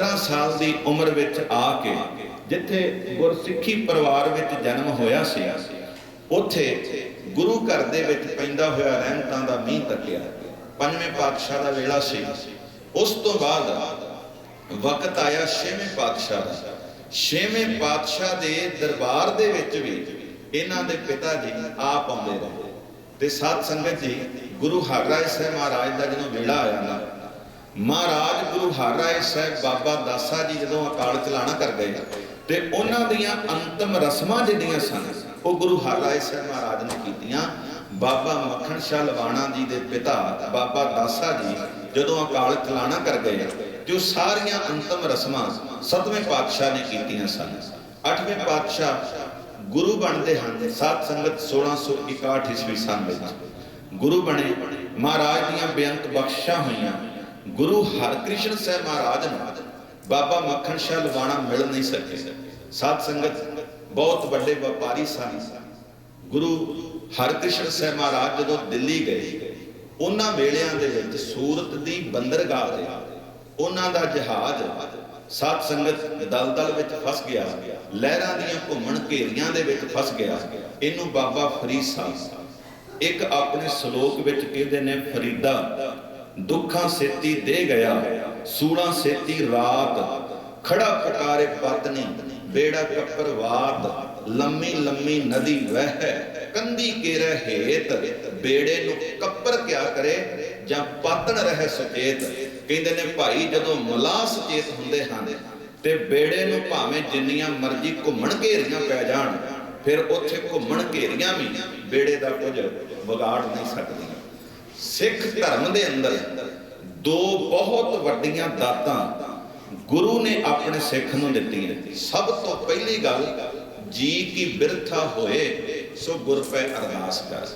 15 ਸਾਲ ਦੀ ਉਮਰ ਵਿੱਚ ਆ ਕੇ ਜਿੱਥੇ ਗੁਰਸਿੱਖੀ ਪਰਿਵਾਰ ਵਿੱਚ ਜਨਮ ਹੋਇਆ ਸੀ, ਉੱਥੇ ਗੁਰੂ ਘਰ ਦੇ ਵਿੱਚ ਪੈਂਦਾ ਹੋਇਆ ਰਹਿਮਤਾਂ ਦਾ ਮੀਂਹ ਤੱਕਿਆ ਪੰਜਵੇਂ ਪਾਤਸ਼ਾਹ ਦਾ ਵੇਲਾ ਸੀ। ਉਸ ਤੋਂ ਬਾਅਦ ਵਕਤ ਆਇਆ ਛੇਵੇਂ ਪਾਤਸ਼ਾਹ ਦਾ। ਛੇਵੇਂ ਪਾਤਸ਼ਾਹ ਦੇ ਦਰਬਾਰ ਦੇ ਵਿੱਚ ਵੀ ਇਹਨਾਂ ਦੇ ਪਿਤਾ ਜੀ ਆਪ ਆਉਂਦੇ ਰਹੇ। ਤੇ ਸਾਧ ਸੰਗਤ ਜੀ, ਗੁਰੂ ਹਰਰਾਏ ਸਾਹਿਬ ਮਹਾਰਾਜ ਦਾ ਜਦੋਂ ਵੇਲਾ ਆਇਆ ਨਾ ਮਹਾਰਾਜ ਗੁਰੂ ਹਰ ਰਾਏ ਸਾਹਿਬ ਬਾਬਾ ਦਾਸਾ ਜੀ ਜਦੋਂ ਅਕਾਲ ਚਲਾਣਾ ਕਰ ਗਏ ਤੇ ਉਹਨਾਂ ਦੀਆਂ ਅੰਤਮ ਰਸਮਾਂ ਜਿਹੜੀਆਂ ਸਨ, ਉਹ ਗੁਰੂ ਹਰ ਰਾਏ ਸਾਹਿਬ ਮਹਾਰਾਜ ਨੇ ਕੀਤੀਆਂ। ਬਾਬਾ ਮੱਖਣ ਸ਼ਾਹ ਲਵਾਣਾ ਜੀ ਦੇ ਪਿਤਾ, ਬਾਬਾ ਦਾਸਾ ਜੀ ਜਦੋਂ ਅਕਾਲ ਚਲਾਣਾ ਕਰ ਗਏ, ਤੇ ਉਹ ਸਾਰੀਆਂ ਅੰਤਮ ਰਸਮਾਂ ਸਤਵੇਂ ਪਾਤਸ਼ਾਹ ਨੇ ਕੀਤੀਆਂ ਸਨ। ਅੱਠਵੇਂ ਪਾਤਸ਼ਾਹ ਗੁਰੂ ਬਣਦੇ ਹਨ, ਸਾਧ ਸੰਗਤ 1661 ਈਸਵੀ ਸਨ ਵਿੱਚ। ਗੁਰੂ ਬਣੇ, ਮਹਾਰਾਜ ਦੀਆਂ ਬੇਅੰਤ ਬਖਸ਼ਾਂ ਹੋਈਆਂ। ਗੁਰੂ ਹਰਕ੍ਰਿਸ਼ਨ ਸਾਹਿਬ ਮਹਾਰਾਜ ਨੂੰ ਬਾਬਾ ਮੱਖਣ ਸ਼ਾਹ ਲਵਾਣਾ ਮਿਲ ਨਹੀਂ ਸਕੇ। ਸਾਧ ਸੰਗਤ ਬਹੁਤ ਵੱਡੇ ਵਪਾਰੀ ਸਨ। ਗੁਰੂ ਹਰਕ੍ਰਿਸ਼ਨ ਸਾਹਿਬ ਮਹਾਰਾਜ ਜਦੋਂ ਦਿੱਲੀ ਗਏ, ਉਹਨਾਂ ਵੇਲਿਆਂ ਦੇ ਵਿੱਚ ਸੂਰਤ ਦੀ ਬੰਦਰਗਾਹ ਤੇ ਉਹਨਾਂ ਦਾ ਜਹਾਜ਼ ਸਾਧ ਸੰਗਤ ਦਲਦਲ ਵਿੱਚ ਫਸ ਗਿਆ, ਲਹਿਰਾਂ ਦੀਆਂ ਘੁੰਮਣ ਘੇਰੀਆਂ ਦੇ ਵਿੱਚ ਫਸ ਗਿਆ। ਇਹਨੂੰ ਬਾਬਾ ਫਰੀਦ ਸਾਹਿਬ ਇੱਕ ਆਪਣੇ ਸ਼ਲੋਕ ਵਿੱਚ ਕਹਿੰਦੇ ਨੇ, ਫਰੀਦਾ ਦੁੱਖਾਂ ਸੇਤੀ ਦੇ ਗਿਆ, ਸੂਲਾਂ ਸੇਤੀ ਰਾਤ। ਖੜਾ ਪਟਾਰੇ ਪਤਨੀ, ਬੇੜਾ ਕੱਪਰ ਵਾਤ। ਲੰਮੀ ਲੰਮੀ ਨਦੀ ਵਹਿ, ਕੰਦੀ ਕੇਰੇ ਹੇਤ। ਬੇੜੇ ਨੂੰ ਕੱਪਰ ਕਿਆ ਕਰੇ, ਜਾਂ ਪਾਤਣ ਰਹਿ ਸੁਚੇਤ। ਕਹਿੰਦੇ ਨੇ, ਭਾਈ, ਜਦੋਂ ਮਲਾਹ ਸੁਚੇਤ ਹੁੰਦੇ ਹਨ, ਤੇ ਬੇੜੇ ਨੂੰ ਭਾਵੇਂ ਜਿੰਨੀਆਂ ਮਰਜ਼ੀ ਘੁੰਮਣ ਘੇਰੀਆਂ ਪੈ ਜਾਣ, ਫਿਰ ਉੱਥੇ ਘੁੰਮਣ ਘੇਰੀਆਂ ਵੀ ਬੇੜੇ ਦਾ ਕੁਝ ਵਿਗਾੜ ਨਹੀਂ ਸਕਦੀਆਂ। ਸਿੱਖ ਧਰਮ ਦੇ ਅੰਦਰ ਦੋ ਬਹੁਤ ਵੱਡੀਆਂ ਦਾਤਾਂ ਗੁਰੂ ਨੇ ਆਪਣੇ ਸਿੱਖ ਨੂੰ ਦਿੱਤੀਆਂ। ਸਭ ਤੋਂ ਪਹਿਲੀ ਗੱਲ, ਜੀ ਕੀ ਬਿਰਥਾ ਹੋਏ, ਸੋ ਗੁਰ ਪੈ ਅਰਦਾਸ ਕਰ।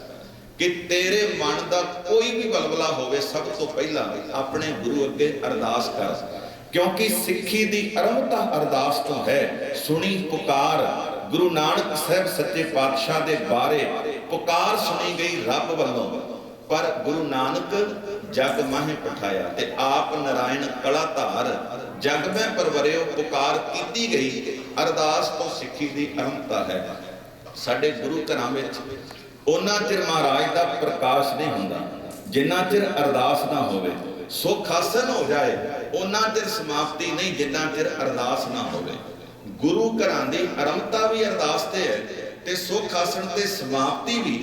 ਕਿ ਤੇਰੇ ਮਨ ਦਾ ਕੋਈ ਵੀ ਬਲਬਲਾ ਹੋਵੇ, ਸਭ ਤੋਂ ਪਹਿਲਾਂ ਆਪਣੇ ਗੁਰੂ ਅੱਗੇ ਅਰਦਾਸ ਕਰ। ਕਿਉਂਕਿ ਸਿੱਖੀ ਦੀ ਅਰਮਤਾ ਅਰਦਾਸ ਤੋਂ ਹੈ। ਸੁਣੀ, ਪੁਕਾਰ, ਗੁਰੂ ਨਾਨਕ ਸਾਹਿਬ ਸੱਚੇ ਪਾਤਸ਼ਾਹ ਦੇ ਬਾਰੇ ਪੁਕਾਰ ਸੁਣੀ ਗਈ ਰੱਬ ਵੱਲੋਂ। ਪਰ ਗੁਰੂ ਨਾਨਕ ਜਗ ਮਾਹੇ ਪਠਾਇਆ ਤੇ ਆਪ ਨਰਾਇਣ ਕਲਾ ਧਾਰ ਜਗ ਮੈਂ ਪਰਵਰਿਓ ਪੁਕਾਰ ਕੀਤੀ ਗਈ। ਅਰਦਾਸ ਤੋਂ ਸਿੱਖੀ ਦੀ ਅਰਮਤਾ ਹੈ। ਸਾਡੇ ਗੁਰੂ ਘਰਾਂ ਵਿੱਚ ਉਹਨਾਂ ਚਿਰ ਮਹਾਰਾਜ ਦਾ ਪ੍ਰਕਾਸ਼ ਨਹੀਂ ਹੁੰਦਾ। ਜਿੰਨਾ ਚਿਰ ਅਰਦਾਸ ਨਾ ਹੋਵੇ, ਸੁਖ ਹਾਸਨ ਹੋ ਜਾਏ, ਉਹਨਾਂ ਚਿਰ ਸਮਾਪਤੀ ਨਹੀਂ, ਜਿੰਨਾ ਚਿਰ ਅਰਦਾਸ ਨਾ ਹੋਵੇ। ਗੁਰੂ ਘਰਾਂ ਦੀ ਅਰਮਤਾ ਵੀ ਅਰਦਾਸ ਤੇ ਹੈ ਤੇ ਸੁਖ ਹਾਸਨ ਤੇ ਸਮਾਪਤੀ ਵੀ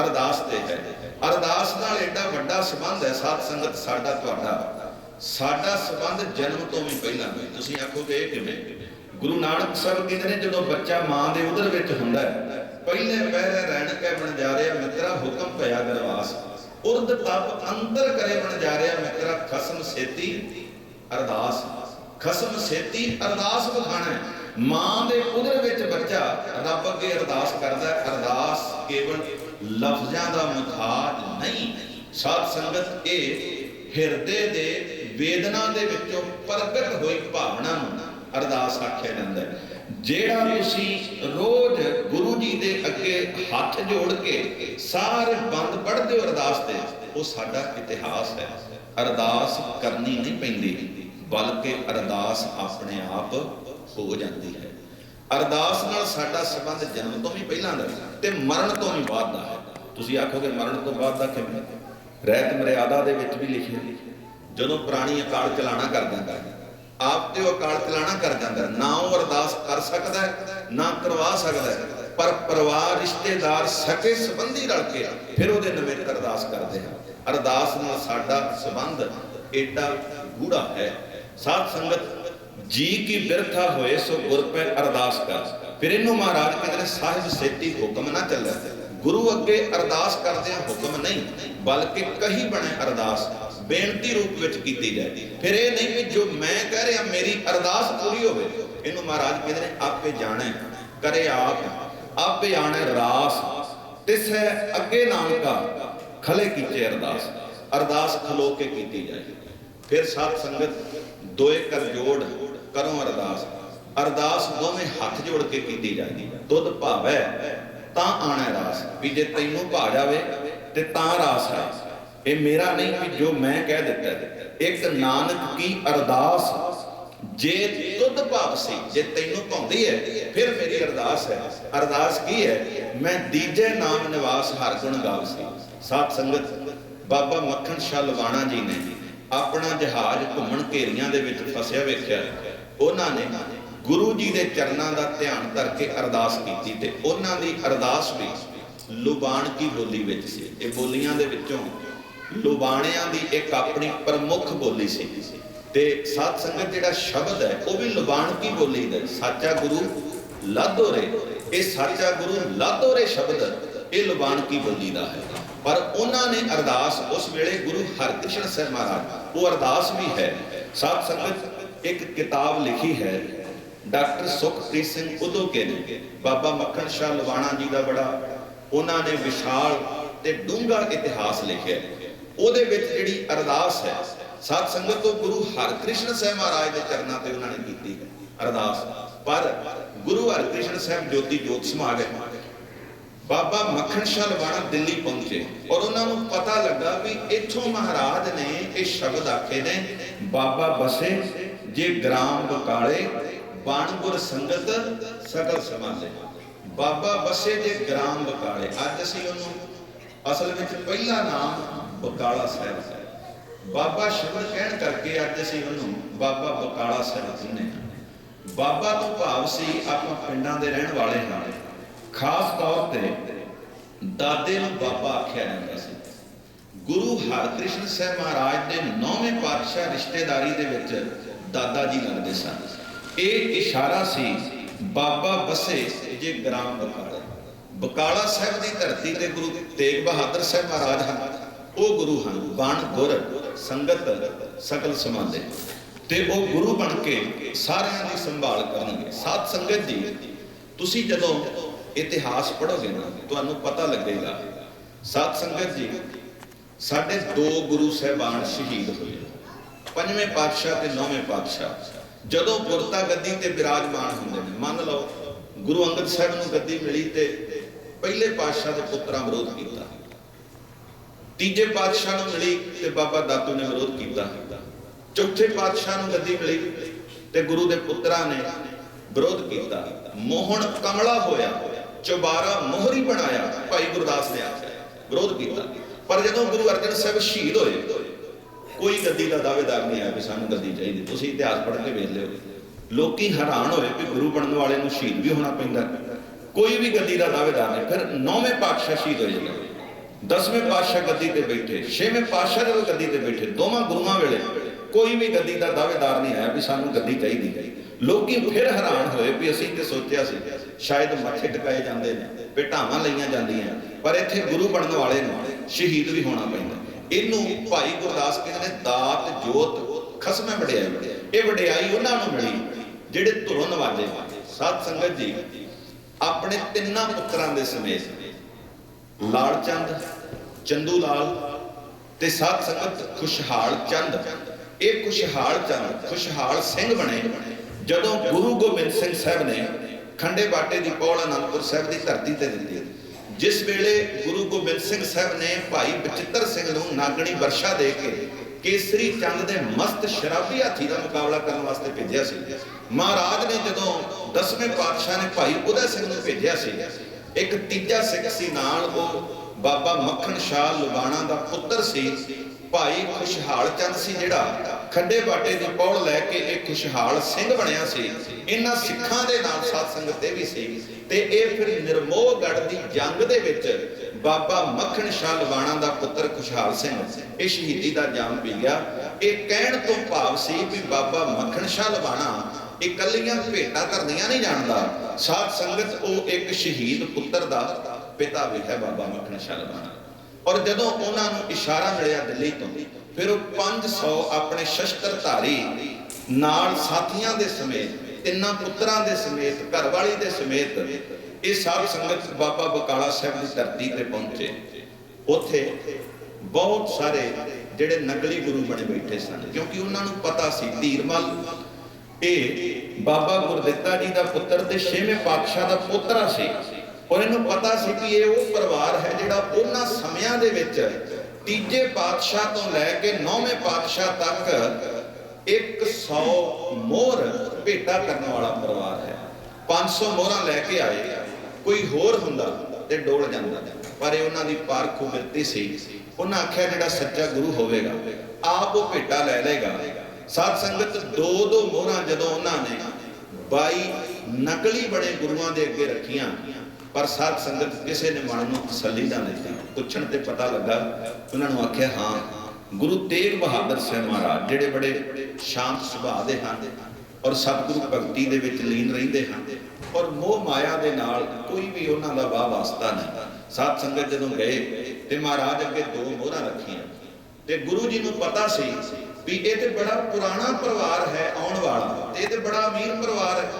ਅਰਦਾਸ ਤੇ ਹੈ। ਅਰਦਾਸ ਨਾਲ ਐਡਾ ਵੱਡਾ ਸੰਬੰਧ ਹੈ ਸਾਧ ਸੰਗਤ ਸਾਡਾ ਤੁਹਾਡਾ। ਸਾਡਾ ਸੰਬੰਧ ਜਨਮ ਤੋਂ ਵੀ ਪਹਿਲਾਂ ਹੈ ਤੁਸੀਂ ਆਖੋਗੇ ਇਹ ਕਿਵੇਂ? ਗੁਰੂ ਨਾਨਕ ਸਾਹਿਬ ਕਹਿੰਦੇ ਨੇ, ਜਦੋਂ ਬੱਚਾ ਮਾਂ ਦੇ ਉਦਰ ਵਿੱਚ ਹੁੰਦਾ ਹੈ, ਪਹਿਲੇ ਪਹਿਰੇ ਰਹਿਣ ਕੇ ਬਣ ਜਾ ਰਿਹਾ ਮਿੱਤਰਾ, ਹੁਕਮ ਭਇਆ ਗਰਵਾਸ। ਉਰਦ ਤਪ ਅੰਦਰ ਕਰੇ ਬਣ ਜਾ ਰਿਹਾ ਮਿੱਤਰਾ, ਖਸਮ ਸੇਤੀ, ਅਰਦਾਸ। ਖਸਮ ਸੇਤੀ, ਅਰਦਾਸ ਬਖਾਣਾ ਮਾਂ ਦੇ ਉਦਰ ਵਿੱਚ ਬੱਚਾ ਰੱਬ ਅੱਗੇ ਅਰਦਾਸ ਕਰਦਾ ਅਰਦਾਸ ਕੇਵਲ ਲਫ਼ਜ਼ਾਂ ਦਾ ਮੁਖਾਜ ਨਹੀਂ। ਸਾਧ ਸੰਗਤ ਇਹ ਹਿਰਦੇ ਦੇ ਵੇਦਨਾ ਦੇ ਵਿੱਚੋਂ ਪ੍ਰਗਟ ਹੋਈ ਭਾਵਨਾ ਨੂੰ ਅਰਦਾਸ ਆਖਿਆ ਜਾਂਦਾ ਹੈ। ਜਿਹੜਾ ਤੁਸੀਂ ਰੋਜ਼ ਗੁਰੂ ਜੀ ਦੇ ਅੱਗੇ ਹੱਥ ਜੋੜ ਕੇ ਸਾਰੇ ਬੰਦ ਪੜ੍ਹਦੇ ਹੋ ਅਰਦਾਸ ਤੇ, ਉਹ ਸਾਡਾ ਇਤਿਹਾਸ ਹੈ। ਅਰਦਾਸ ਕਰਨੀ ਨਹੀਂ ਪੈਂਦੀ, ਬਲਕਿ ਅਰਦਾਸ ਆਪਣੇ ਆਪ ਹੋ ਜਾਂਦੀ ਹੈ। ਅਰਦਾਸ ਨਾਲ ਸਾਡਾ ਸੰਬੰਧ ਜਨਮ ਤੋਂ ਵੀ ਪਹਿਲਾਂ ਦਾ ਤੇ ਮਰਨ ਤੋਂ ਵੀ ਬਾਅਦ ਦਾ ਹੈ। ਤੁਸੀਂ ਆਖੋਗੇ ਮਰਨ ਤੋਂ ਬਾਅਦ ਦਾ ਕਿਵੇਂ? ਰਹਿਤ ਮਰਿਆਦਾ ਦੇ ਵਿੱਚ ਵੀ ਲਿਖਿਆ ਜਦੋਂ ਪ੍ਰਾਣੀ ਅਕਾਲ ਚਲਾਣਾ ਕਰ ਦਿੰਦਾ ਆਪ ਤੇ ਉਹ ਅਕਾਲ ਚਲਾਣਾ ਕਰ ਜਾਂਦਾ ਨਾ ਉਹ ਅਰਦਾਸ ਕਰ ਸਕਦਾ ਨਾ ਕਰਵਾ ਸਕਦਾ ਪਰ ਪਰਿਵਾਰ, ਰਿਸ਼ਤੇਦਾਰ ਸਕੇ ਸੰਬੰਧੀ ਰਲ ਕੇ ਫਿਰ ਉਹਦੇ ਨਿਮਿਤ ਅਰਦਾਸ ਕਰਦੇ ਹਨ। ਅਰਦਾਸ ਨਾਲ ਸਾਡਾ ਸੰਬੰਧ ਏਡਾ ਗੂੜਾ ਹੈ। ਸਾਧ ਸੰਗਤ ਜੀ ਕੀ ਬਿਰਥਾ ਹੋਏ ਸੋ ਗੁਰ ਪੈ ਅਰਦਾਸ ਕਰ। ਫਿਰ ਇਹਨੂੰ ਮਹਾਰਾਜ ਕਹਿੰਦੇ ਸਾਹਿਬ ਸੇਤੀ ਹੁਕਮ ਨਾ ਚੱਲੇ। ਗੁਰੂ ਅੱਗੇ ਅਰਦਾਸ ਕਰਦੇ ਹੁਕਮ ਨਹੀਂ, ਬਲਕਿ ਕਹੀ ਬਣੇ ਅਰਦਾਸ, ਬੇਨਤੀ ਰੂਪ ਵਿੱਚ ਕੀਤੀ ਜਾਏ। ਫਿਰ ਇਹ ਨਹੀਂ ਕਿ ਜੋ ਮੈਂ ਕਹਿ ਰਿਹਾ, ਮੇਰੀ ਅਰਦਾਸ ਪੂਰੀ ਹੋਵੇ। ਇਹਨੂੰ ਮਹਾਰਾਜ ਕਹਿੰਦੇ ਨੇ, ਆਪੇ ਜਾਣੈ, ਕਰੇ ਆਪ, ਆਪੇ ਆਣੈ ਰਾਸ। ਤਿਸੈ ਅੱਗੇ ਨਾਨਕਾ, ਖਲੇ ਕੀਤੇ ਅਰਦਾਸ। ਅਰਦਾਸ ਖਲੋ ਕੇ ਕੀਤੀ ਜਾਏ। ਫਿਰ ਸਾਧ ਸੰਗਤ ਦੋਏ ਕਰ ਜੋੜ ਕਰੋ ਅਰਦਾਸ। ਅਰਦਾਸ ਦੋਵੇਂ ਹੱਥ ਜੋੜ ਕੇ ਕੀਤੀ ਜਾਂਦੀ ਤੁਧ ਭਾਵੈ, ਤਾਂ ਆਣਾ ਰਾਸ। ਵੀ ਜੇ ਤੈਨੂੰ ਭਾ ਜਾਵੇ, ਤੇ ਤਾਂ ਰਾਸ ਹੈ। ਇਹ ਮੇਰਾ ਨਹੀਂ ਵੀ ਜੋ ਮੈਂ ਕਹਿ ਦਿੱਤਾ ਇੱਕ ਨਾਨਕ ਕੀ ਅਰਦਾਸ? ਜੇ ਤੁਧ ਭਾਵ ਸੀ, ਜੇ ਤੈਨੂੰ ਭਾਉਂਦੀ ਹੈ, ਫਿਰ ਮੇਰੀ ਅਰਦਾਸ ਹੈ। ਅਰਦਾਸ ਕੀ ਹੈ? ਮੈਂ ਦੀਜੇ ਨਾਮ ਨਿਵਾਸ ਹਰ ਗੁਣ ਗਾਵ ਸੀ। ਸਾਧ ਸੰਗਤ, ਬਾਬਾ ਮੱਖਣ ਸ਼ਾਹ ਲਵਾਣਾ ਜੀ ਨੇ ਆਪਣਾ ਜਹਾਜ਼ ਘੁੰਮਣ ਘੇਰੀਆਂ ਦੇ ਵਿੱਚ ਫਸਿਆ ਵੇਖਿਆ। ਉਹਨਾਂ ਨੇ ਗੁਰੂ ਜੀ ਦੇ ਚਰਨਾਂ ਦਾ ਧਿਆਨ ਧਰ ਕੇ ਅਰਦਾਸ ਕੀਤੀ ਤੇ ਉਹਨਾਂ ਦੀ ਅਰਦਾਸ ਵੀ ਲੁਬਾਣ ਕੀ ਬੋਲੀ ਵਿੱਚ ਸੀ। ਇਹ ਬੋਲੀਆਂ ਦੇ ਵਿੱਚੋਂ ਲੁਬਾਣਿਆਂ ਦੀ ਇੱਕ ਆਪਣੀ ਪ੍ਰਮੁੱਖ ਬੋਲੀ ਸੀ। ਤੇ ਸਾਧ ਸੰਗਤ ਜਿਹੜਾ ਸ਼ਬਦ ਹੈ, ਉਹ ਵੀ ਲੁਬਾਣ ਕੀ ਬੋਲੀ ਦਾ ਹੈ। ਸਾਚਾ ਗੁਰੂ ਲਾਧੋਰੇ, ਇਹ ਸਾਚਾ ਗੁਰੂ ਲਾਧੋਰੇ ਸ਼ਬਦ, ਇਹ ਲੁਬਾਣ ਕੀ ਬੋਲੀ ਦਾ ਹੈ। ਪਰ ਉਹਨਾਂ ਨੇ ਅਰਦਾਸ ਉਸ ਵੇਲੇ ਗੁਰੂ ਹਰਕ੍ਰਿਸ਼ਨ ਸਾਹਿਬ ਮਹਾਰਾਜ, ਉਹ ਅਰਦਾਸ ਵੀ ਹੈ। ਸਾਧ ਸੰਗਤ, ਇੱਕ ਕਿਤਾਬ ਲਿਖੀ ਹੈ, ਡਾਕਟਰ ਸੁਖਪ੍ਰੀਤ ਸਿੰਘ ਉਦੋਕੇ ਨੇ। ਬਾਬਾ ਮੱਖਣ ਸ਼ਾਹ ਲਵਾਣਾ ਜੀ ਦਾ ਬੜਾ, ਉਹਨਾਂ ਨੇ ਵਿਸ਼ਾਲ ਤੇ ਡੂੰਘਾ ਇਤਿਹਾਸ ਲਿਖਿਆ। ਉਹਦੇ ਵਿੱਚ ਜਿਹੜੀ ਅਰਦਾਸ ਹੈ, ਸਾਧ ਸੰਗਤ ਤੋਂ ਗੁਰੂ ਹਰਕ੍ਰਿਸ਼ਨ ਸਾਹਿਬ ਮਹਾਰਾਜ ਦੇ ਚਰਨਾਂ ਤੇ ਉਹਨਾਂ ਨੇ ਕੀਤੀ ਅਰਦਾਸ। ਪਰ ਗੁਰੂ ਹਰਕ੍ਰਿਸ਼ਨ ਸਾਹਿਬ ਜੋਤੀ ਜੋਤ ਸਮਾ ਗਏ। ਬਾਬਾ ਮੱਖਣ ਸ਼ਾਹ ਲਵਾਣਾ ਦਿੱਲੀ ਪਹੁੰਚੇ ਔਰ ਉਹਨਾਂ ਨੂੰ ਪਤਾ ਲੱਗਾ ਵੀ ਇੱਥੋਂ ਮਹਾਰਾਜ ਨੇ ਇਹ ਸ਼ਬਦ ਆਖੇ ਨੇ, ਬਾਬਾ ਬਸੇ ਜੇ ਗ੍ਰਾਮ ਬਕਾਲੇ ਬਾਣਗੁਰ ਸੰਗਤ ਸਕਲ ਸਮਾਲੇ ਬਾਬਾ ਬਸੇ ਜੇ ਗ੍ਰਾਮ ਬਕਾਲੇ, ਅੱਜ ਅਸੀਂ ਉਹਨੂੰ ਅਸਲ ਵਿੱਚ ਪਹਿਲਾ ਨਾਮ ਬਕਾਲਾ ਸਾਹਿਬ ਹੈ। ਬਾਬਾ ਸ਼ਬਦ ਕਹਿਣ ਕਰਕੇ ਅੱਜ ਅਸੀਂ ਉਹਨੂੰ ਬਾਬਾ ਬਕਾਲਾ ਸਾਹਿਬ ਕਹਿੰਦੇ ਹਾਂ। ਬਾਬਾ ਤੋਂ ਭਾਵ ਸੀ ਆਪਾਂ ਪਿੰਡਾਂ ਦੇ ਰਹਿਣ ਵਾਲੇ ਹਾਂ। ਖਾਸ ਤੌਰ ਤੇ ਦਾਦੇ ਨੂੰ ਬਾਬਾ ਆਖਿਆ ਜਾਂਦਾ ਸੀ। ਗੁਰੂ ਹਰਕ੍ਰਿਸ਼ਨ ਸਾਹਿਬ ਮਹਾਰਾਜ ਦੇ ਨੌਵੇਂ ਪਾਤਸ਼ਾਹ ਰਿਸ਼ਤੇਦਾਰੀ ਦੇ ਵਿੱਚ ਦਾਦਾ ਜੀ ਲੱਗਦੇ ਸਨ। ਇਹ ਇਸ਼ਾਰਾ ਸੀ, ਬਾਬਾ ਬਸੇ ਜੇ ਗ੍ਰਾਮ ਬਕਾਲਾ ਬਕਾਲਾ ਸਾਹਿਬ ਦੀ ਧਰਤੀ ਤੇ ਗੁਰੂ ਤੇਗ ਬਹਾਦਰ ਸਾਹਿਬ ਮਹਾਰਾਜ ਹਨ। ਉਹ ਗੁਰੂ ਹਨ, ਬਣ, ਗੁਰ, ਸੰਗਤ, ਸਕਲ ਸਮਾਲੇ ਤੇ ਉਹ ਗੁਰੂ ਬਣ ਕੇ ਸਾਰਿਆਂ ਦੀ ਸੰਭਾਲ ਕਰਨਗੇ। ਸਾਧ ਸੰਗਤ ਜੀ, ਤੁਸੀਂ ਜਦੋਂ ਇਤਿਹਾਸ ਪੜੋਗੇ ਨਾ, ਤੁਹਾਨੂੰ ਪਤਾ ਲੱਗੇਗਾ। ਸਾਧ ਸੰਗਤ ਜੀ, ਸਾਡੇ ਦੋ ਗੁਰੂ ਸਹਿਬਾਨ ਸ਼ਹੀਦ ਹੋਏ। ਪੰਜਵੇਂ ਪਾਤਸ਼ਾਹ ਤੇ ਨੌਵੇਂ ਪਾਤਸ਼ਾਹ। ਜਦੋਂ ਗੁਰਤਾ ਗੱਦੀ ਤੇ ਬਿਰਾਜਮਾਨ ਹੁੰਦੇ ਨੇ, ਮੰਨ ਲਓ, ਗੁਰੂ ਅੰਗਦ ਸਾਹਿਬ ਨੂੰ ਗੱਦੀ ਮਿਲੀ ਤੇ ਪਹਿਲੇ ਪਾਤਸ਼ਾਹ ਦੇ ਪੁੱਤਰਾਂ ਵਿਰੋਧ ਕੀਤਾ। ਤੀਜੇ ਪਾਤਸ਼ਾਹ ਨੂੰ ਮਿਲੀ ਤੇ ਬਾਬਾ ਦਾਤੂ ਨੇ ਵਿਰੋਧ ਕੀਤਾ। ਚੌਥੇ ਪਾਤਸ਼ਾਹ ਨੂੰ ਗੱਦੀ ਮਿਲੀ ਤੇ ਗੁਰੂ ਦੇ ਪੁੱਤਰਾਂ ਨੇ ਵਿਰੋਧ ਕੀਤਾ। ਮੋਹਣ ਕਮਲਾ ਹੋਇਆ। ਚੁਬਾਰਾ ਮੋਹਰੀ ਬਣਾਇਆ, ਭਾਈ ਗੁਰਦਾਸ ਨੇ ਆਖਿਆ। ਵਿਰੋਧ ਕੀਤਾ। ਪਰ ਜਦੋਂ ਗੁਰੂ ਅਰਜਨ ਸਾਹਿਬ ਸ਼ਹੀਦ ਹੋਏ, ਕੋਈ ਗੱਦੀ ਦਾ ਦਾਅਵੇਦਾਰ ਨਹੀਂ ਆਇਆ ਵੀ ਸਾਨੂੰ ਗੱਦੀ ਚਾਹੀਦੀ, ਤੁਸੀਂ ਇਤਿਹਾਸ ਪੜ੍ਹ ਕੇ ਵੇਖ ਲਿਓ। ਲੋਕੀ ਹੈਰਾਨ ਹੋਏ ਕਿ ਗੁਰੂ ਬਣਨ ਵਾਲੇ ਨੂੰ ਸ਼ਹੀਦ ਵੀ ਹੋਣਾ ਪੈਂਦਾ। ਕੋਈ ਵੀ ਗੱਦੀ ਦਾ ਦਾਅਵੇਦਾਰ ਨਹੀਂ। ਫਿਰ ਨੌਵੇਂ ਪਾਤਸ਼ਾਹ ਸ਼ਹੀਦ ਹੋਏ ਜੀ ਦਸਵੇਂ ਪਾਤਸ਼ਾਹ ਗੱਦੀ ਤੇ ਬੈਠੇ, ਛੇਵੇਂ ਪਾਤਸ਼ਾਹ ਜਦੋਂ ਗੱਦੀ ਤੇ ਬੈਠੇ, ਦੋਵਾਂ ਗੁਰੂਆਂ ਵੇਲੇ ਕੋਈ ਵੀ ਗੱਦੀ ਦਾ ਦਾਅਵੇਦਾਰ ਨਹੀਂ ਆਇਆ ਵੀ ਸਾਨੂੰ ਗੱਦੀ ਚਾਹੀਦੀ ਹੈ। ਲੋਕੀ ਫਿਰ ਹੈਰਾਨ ਹੋਏ ਵੀ ਅਸੀਂ ਤੇ ਸੋਚਿਆ ਸੀ, ਸ਼ਾਇਦ ਮੱਥੇ ਟਿਕਾਏ ਜਾਂਦੇ ਨੇ ਪਿਟਾਵਾਂ ਲਈਆਂ ਜਾਂਦੀਆਂ, ਪਰ ਇੱਥੇ ਗੁਰੂ ਬਣਨ ਵਾਲੇ ਨੂੰ ਸ਼ਹੀਦ ਵੀ ਹੋਣਾ ਪੈਂਦਾ। ਇਹਨੂੰ ਭਾਈ ਗੁਰਦਾਸ ਕਹਿੰਦੇ ਨੇ ਦਾਤ, ਜੋਤ, ਖਸਮੇ ਵਡਿਆਈ ਇਹ ਵਡਿਆਈ ਉਹਨਾਂ ਨੂੰ ਮਿਲੀ, ਜਿਹੜੇ ਧੁਰੋਂ ਨਵਾਜੇ। ਸਾਧ ਸੰਗਤ ਜੀ, ਆਪਣੇ ਤਿੰਨਾਂ ਪੁੱਤਰਾਂ ਦੇ ਸਮੇਤ, ਲਾਲ ਚੰਦ, ਚੰਦੂ ਲਾਲ ਤੇ ਸਾਧ ਸੰਗਤ ਖੁਸ਼ਹਾਲ ਚੰਦ। ਇਹ ਖੁਸ਼ਹਾਲ ਚੰਦ, ਖੁਸ਼ਹਾਲ ਸਿੰਘ ਬਣੇ। ਜਦੋਂ ਗੁਰੂ ਗੋਬਿੰਦ ਸਿੰਘ ਸਾਹਿਬ ਨੇ ਖੰਡੇ ਬਾਟੇ ਦੀ ਪੌੜ ਅਨੰਦਪੁਰ ਸਾਹਿਬ ਦੀ ਧਰਤੀ ਤੇ ਦਿੱਤੀ ਜਿਸ ਵੇਲੇ ਗੁਰੂ ਗੋਬਿੰਦ ਸਿੰਘ ਸਾਹਿਬ ਨੇ ਭਾਈ ਬਚਿੱਤਰ ਸਿੰਘ ਨੂੰ ਨਾਗਣੀ ਵਰਸ਼ਾ ਦੇ ਕੇ ਕੇਸਰੀ ਚੰਦ ਦੇ ਮਸਤ ਸ਼ਰਾਬੀ ਹਾਥੀ ਦਾ ਮੁਕਾਬਲਾ ਕਰਨ ਵਾਸਤੇ ਭੇਜਿਆ ਸੀ। ਮਹਾਰਾਜ ਨੇ ਜਦੋਂ ਦਸਵੇਂ ਪਾਤਸ਼ਾਹ ਨੇ ਭਾਈ ਉਦੈ ਸਿੰਘ ਨੂੰ ਭੇਜਿਆ ਸੀ, ਇੱਕ ਤੀਜਾ ਸਿੱਖ ਸੀ ਨਾਲ ਉਹ ਬਾਬਾ ਮੱਖਣ ਸ਼ਾਹ ਲੁਬਾਣਾ ਦਾ ਪੁੱਤਰ ਸੀ ਭਾਈ ਖੁਸ਼ਹਾਲ ਚੰਦ ਸੀ ਜਿਹੜਾ ਖੱਡੇ ਬਾਟੇ ਦੀ ਪੌੜ ਲੈ ਕੇ ਇਹ ਖੁਸ਼ਹਾਲ ਸਿੰਘ ਬਣਿਆ ਸੀ। ਇਹਨਾਂ ਸਿੱਖਾਂ ਦੇ ਨਾਲ ਸਾਧ ਸੰਗਤ ਇਹ ਵੀ ਸੀ। ਤੇ ਇਹ ਫਿਰ ਨਿਰਮੋਹਗੜ ਦੀ ਜੰਗ ਦੇ ਵਿੱਚ ਬਾਬਾ ਮੱਖਣ ਸ਼ਾਹ ਲਵਾਣਾ ਦਾ ਪੁੱਤਰ ਖੁਸ਼ਹਾਲ ਸਿੰਘ ਇਹ ਸ਼ਹੀਦੀ ਦਾ ਜਾਮ ਪੀ ਗਿਆ ਇਹ ਕਹਿਣ ਤੋਂ ਭਾਵ ਸੀ ਵੀ ਬਾਬਾ ਮੱਖਣ ਸ਼ਾਹ ਲਵਾਣਾ ਇਕੱਲੀਆਂ ਭੇਟਾਂ ਧਰਨੀਆਂ ਨਹੀਂ ਜਾਣਦਾ। ਸਾਧ ਸੰਗਤ ਉਹ ਇੱਕ ਸ਼ਹੀਦ ਪੁੱਤਰ ਦਾ ਪਿਤਾ ਵੀ ਹੈ ਬਾਬਾ ਮੱਖਣ ਸ਼ਾਹ ਲਵਾਣਾ। ਔਰ ਜਦੋਂ ਉਹਨਾਂ ਨੂੰ ਇਸ਼ਾਰਾ ਮਿਲਿਆ ਦਿੱਲੀ ਤੋਂ, ਫਿਰ ਉਹ 500 ਆਪਣੇ ਸ਼ਸਤਰ ਧਾਰੀ ਨਾਲ ਸਾਥੀਆਂ ਦੇ ਸਮੇਤ, ਤਿੰਨਾਂ ਪੁੱਤਰਾਂ ਦੇ ਸਮੇਤ, ਘਰਵਾਲੀ ਦੇ ਸਮੇਤ ਇਹ ਸਾਧ ਸੰਗਤ ਬਾਬਾ ਬਕਾਲਾ ਸਾਹਿਬ ਦੀ ਧਰਤੀ ਤੇ ਪਹੁੰਚੇ। ਉੱਥੇ ਬਹੁਤ ਸਾਰੇ ਜਿਹੜੇ ਨਕਲੀ ਗੁਰੂ ਬਣੇ ਬੈਠੇ ਸਨ, ਕਿਉਂਕਿ ਉਹਨਾਂ ਨੂੰ ਪਤਾ ਸੀ ਧੀਰਮਲ ਇਹ ਬਾਬਾ ਗੁਰਦਿੱਤਾ ਜੀ ਦਾ ਪੁੱਤਰ ਤੇ ਛੇਵੇਂ ਪਾਤਸ਼ਾਹ ਦਾ ਪੋਤਰਾ ਸੀ। ਔਰ ਇਹਨੂੰ ਪਤਾ ਸੀ ਕਿ ਇਹ ਉਹ ਪਰਿਵਾਰ ਹੈ ਜਿਹੜਾ ਉਹਨਾਂ ਸਮਿਆਂ ਦੇ ਵਿੱਚ ਤੀਜੇ ਪਾਤਸ਼ਾਹ ਤੋਂ ਲੈ ਕੇ ਨੌਵੇਂ ਪਾਤਸ਼ਾਹ ਤੱਕ 100 ਮੋਹਰ ਭੇਟਾ ਕਰਨ ਵਾਲਾ ਪਰਿਵਾਰ ਹੈ। 500 ਮੋਹਰਾਂ ਲੈ ਕੇ ਆਏ। ਕੋਈ ਹੋਰ ਹੁੰਦਾ ਤੇ ਡੋਲ ਜਾਂਦਾ। ਪਰ ਇਹ ਉਹਨਾਂ ਦੀ ਪਾਰਖੂ ਬਿਰਤੀ ਸੀ। ਉਹਨਾਂ ਆਖਿਆ, ਜਿਹੜਾ ਸੱਚਾ ਗੁਰੂ ਹੋਵੇਗਾ, ਆਪ ਉਹ ਭੇਟਾ ਲੈ ਲਏਗਾ। ਸਾਧ ਸੰਗਤ ਦੋ ਦੋ ਮੋਹਰਾਂ ਜਦੋਂ ਉਹਨਾਂ ਨੇ 22 ਨਕਲੀ ਬਣੇ ਗੁਰੂਆਂ ਦੇ ਅੱਗੇ ਰੱਖੀਆਂ ਪਰ ਸਾਧ ਸੰਗਤ ਕਿਸੇ ਨੇ ਮਨ ਨੂੰ ਤਸੱਲੀ ਨਾ ਦਿੱਤੀ ਪੁੱਛਣ ਤੇ ਪਤਾ ਲੱਗਾ, ਉਹਨਾਂ ਨੂੰ ਆਖਿਆ, ਹਾਂ, ਗੁਰੂ ਤੇਗ ਬਹਾਦਰ ਸਾਹਿਬ ਮਹਾਰਾਜ, ਜਿਹੜੇ ਬੜੇ ਸ਼ਾਂਤ ਸੁਭਾਅ ਦੇ ਹਨ ਔਰ ਸਤਿਗੁਰੂ ਭਗਤੀ ਦੇ ਵਿੱਚ ਲੀਨ ਰਹਿੰਦੇ ਹਨ ਔਰ ਮੋਹ ਮਾਇਆ ਦੇ ਨਾਲ ਕੋਈ ਵੀ ਉਹਨਾਂ ਦਾ ਵਾਹ ਵਾਸਤਾ ਨਹੀਂ। ਸਾਧ ਸੰਗਤ ਜਦੋਂ ਗਏ ਤੇ ਮਹਾਰਾਜ ਅੱਗੇ ਦੋ ਮੋਹਰਾਂ ਰੱਖੀਆਂ ਤੇ ਗੁਰੂ ਜੀ ਨੂੰ ਪਤਾ ਸੀ ਵੀ ਇਹ ਤੇ ਬੜਾ ਪੁਰਾਣਾ ਪਰਿਵਾਰ ਹੈ ਆਉਣ ਵਾਲਾ ਤੇ ਇਹ ਤੇ ਬੜਾ ਅਮੀਰ ਪਰਿਵਾਰ ਹੈ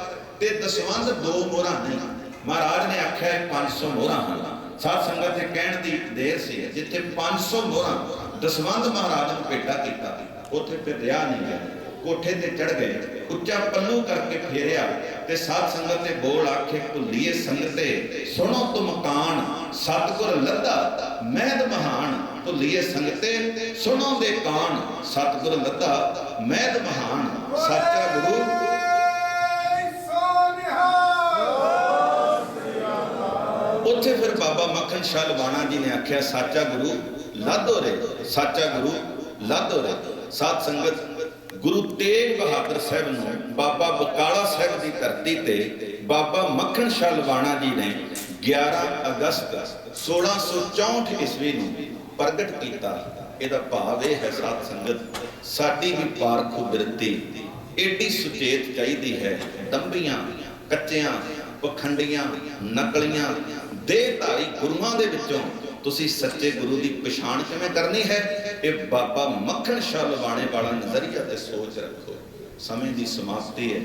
ਤੇ ਦਸਵੰਧ ਦੋ ਮੋਹਰਾਂ ਨਹੀਂ। ਮਹਾਰਾਜ ਨੇ ਆਖਿਆ ਇਹ 500 ਮੋਹਰਾਂ ਹਨ ਸਾਧ ਸੰਗਤ ਦੇ ਕਹਿਣ ਦੀ ਦੇਰ ਸੀ ਜਿੱਥੇ 500 ਮੋਹਰਾਂ, ਦਸਵੰਧ ਮਹਾਰਾਜ ਨੂੰ ਭੇਟਾ ਕੀਤਾ ਉੱਥੇ ਫਿਰ ਰਿਹਾ ਨਹੀਂ ਗਿਆ। ਕੋਠੇ ਤੇ ਚੜ ਗਏ, ਉੱਚਾ ਪੱਲੂ ਕਰਕੇ ਫੇਰਿਆ ਤੇ ਸਾਧ ਸੰਗਤ ਤੇ ਬੋਲ ਆਖੇ, ਭੁੱਲੀਏ ਸੰਗਤੇ, ਸੁਣੋ ਤੁਮ ਕਾਣ, ਸਤਿਗੁਰ ਲੱਦਾ, ਮਹਿਦ ਮਹਾਨ। ਭੁੱਲੀਏ ਸੰਗਤੇ ਸੁਣੋ ਦੇ ਕਾਣ, ਸਤਿਗੁਰ ਲੱਦਾ, ਮਹਿਦ ਮਹਾਨ। ਸੱਚਾ ਗੁਰੂ ਉੱਥੇ ਫਿਰ ਬਾਬਾ ਮੱਖਣ ਸ਼ਾਹ ਲਵਾਣਾ ਜੀ ਨੇ ਆਖਿਆ, ਸਾਚਾ ਗੁਰੂ ਲਾਧੋ ਰੇ ਸਾਚਾ ਗੁਰੂ ਲਾਧੋ ਰੇ ਸਾਧ ਸੰਗਤ ਗੁਰੂ ਤੇਗ ਬਹਾਦਰ ਸਾਹਿਬ ਨੂੰ, ਬਾਬਾ ਬਕਾਲਾ ਸਾਹਿਬ ਦੀ ਧਰਤੀ ਤੇ ਬਾਬਾ ਮੱਖਣ ਸ਼ਾਹ ਲਵਾਣਾ ਜੀ ਨੇ 11 ਅਗਸਤ 1664 ਈਸਵੀ ਨੂੰ ਪ੍ਰਗਟ ਕੀਤਾ। ਇਹਦਾ ਭਾਵ ਇਹ ਹੈ, ਸਾਧ ਸੰਗਤ, ਸਾਡੀ ਵੀ ਪਾਰਖੂ ਬਿਰਤੀ ਏਡੀ ਸੁਚੇਤ ਚਾਹੀਦੀ ਹੈ। ਦੰਬੀਆਂ ਕੱਚਿਆਂ, ਪਖੰਡੀਆਂ, ਨਕਲੀਆਂ ਦੇਹਧਾਰੀ ਗੁਰੂਆਂ ਦੇ ਵਿੱਚੋਂ ਤੁਸੀਂ ਸੱਚੇ ਗੁਰੂ ਦੀ ਪਛਾਣ ਕਿਵੇਂ ਕਰਨੀ ਹੈ? ਇਹ ਬਾਬਾ ਮੱਖਣ ਸ਼ਾਹ ਲਵਾਣੇ ਵਾਲਾ ਨਜ਼ਰੀਆ ਤੇ ਸੋਚ ਰੱਖੋ। ਸਮੇਂ ਦੀ ਸਮਾਪਤੀ ਹੈ।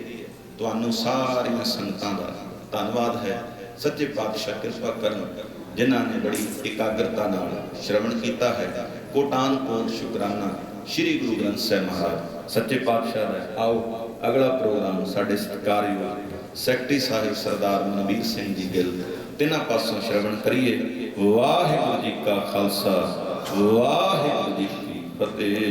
ਤੁਹਾਨੂੰ ਸਾਰੀਆਂ ਸੰਗਤਾਂ ਦਾ ਧੰਨਵਾਦ ਹੈ। ਸੱਚੇ ਪਾਤਸ਼ਾਹ ਕਿਰਪਾ ਕਰਨ ਜਿਨ੍ਹਾਂ ਨੇ ਬੜੀ ਇਕਾਗਰਤਾ ਨਾਲ ਸ਼ਰਵਣ ਕੀਤਾ ਹੈ। ਕੋਟਾਨ ਕੋਟ ਸ਼ੁਕਰਾਨਾ ਸ੍ਰੀ ਗੁਰੂ ਗ੍ਰੰਥ ਸਾਹਿਬ ਮਹਾਰਾਜ। ਸੱਚੇ ਪਾਤਸ਼ਾਹ ਦਾ ਆਓ, ਅਗਲਾ ਪ੍ਰੋਗਰਾਮ ਸਾਡੇ ਸਤਿਕਾਰਯੋਗ ਸੈਕਟਰੀ ਸਾਹਿਬ ਸਰਦਾਰ ਮਨਵੀਰ ਸਿੰਘ ਜੀ ਗਿੱਲ ਤਿੰਨਾਂ ਪਾਸੋਂ ਸ਼ਰਵਣ ਕਰੀਏ। ਵਾਹਿਗੁਰੂ ਜੀ ਕਾ ਖਾਲਸਾ ਵਾਹਿਗੁਰੂ ਜੀ ਕੀ ਫਤਿਹ।